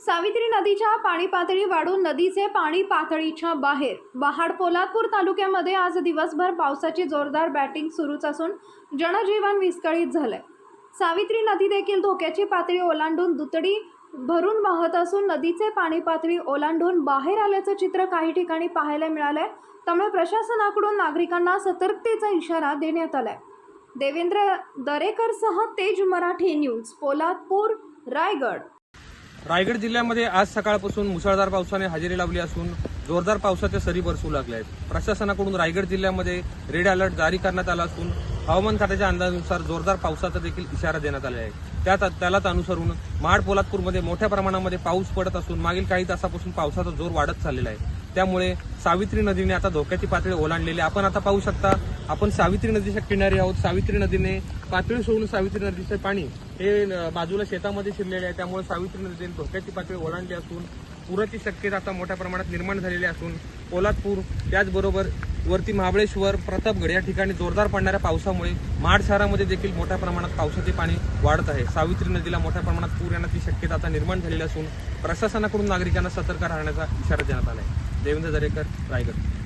सावित्री नदीच्या पाणी पातळी वाढून नदीचे पाणी पातळीच्या बाहेर. महाड पोलादपूर तालुक्यामध्ये आज दिवसभर पावसाची जोरदार बॅटिंग सुरूच असून जनजीवन विस्कळीत झालंय. सावित्री नदी देखील धोक्याची पातळी ओलांडून दुतडी भरून वाहत असून नदीचे पाणी पातळी ओलांडून बाहेर आल्याचं चित्र काही ठिकाणी पाहायला मिळालंय. त्यामुळे प्रशासनाकडून नागरिकांना सतर्कतेचा इशारा देण्यात आलाय. देवेंद्र दरेकरसह तेज मराठी न्यूज पोलादपूर रायगड. रायगड जिल्ह्यामध्ये आज सकाळपासून मुसळधार पावसाने हजेरी लावली असून जोरदार पावसाच्या सरी बरसू लागल्या आहेत. प्रशासनाकडून रायगड जिल्ह्यामध्ये रेड अलर्ट जारी करण्यात आला असून हवामान खात्याच्या अंदाजानुसार जोरदार पावसाचा देखील इशारा देण्यात आला आहे. त्यात त्यालाच अनुसरून महाड पोलादपूरमध्ये मोठ्या प्रमाणामध्ये पाऊस पडत असून मागील काही तासापासून पावसाचा जोर वाढत चाललेला आहे. त्यामुळे सावित्री नदीने आता धोक्याची पातळी ओलांडलेली आपण आता पाहू शकता आपण सावित्री नदीच्या किनारी आहोत. सावित्री नदीने पातळी सोडून सावित्री नदीचे पाणी हे बाजूला शेतामध्ये शिरलेले आहे. त्यामुळे सावित्री नदीने धोक्याची पातळी ओलांडली असून पुराची शक्यता आता मोठ्या प्रमाणात निर्माण झालेली असून पोलादपूर त्याचबरोबर वरती महाबळेश्वर प्रतापगड या ठिकाणी जोरदार पडणाऱ्या पावसामुळे माड शहरामध्ये देखील मोठ्या प्रमाणात पावसाचे पाणी वाढत आहे. सावित्री नदीला मोठ्या प्रमाणात पूर येण्याची शक्यता आता निर्माण झालेली असून प्रशासनाकडून नागरिकांना सतर्क राहण्याचा इशारा देण्यात आला आहे देवेंद्र दरेकर रायगड.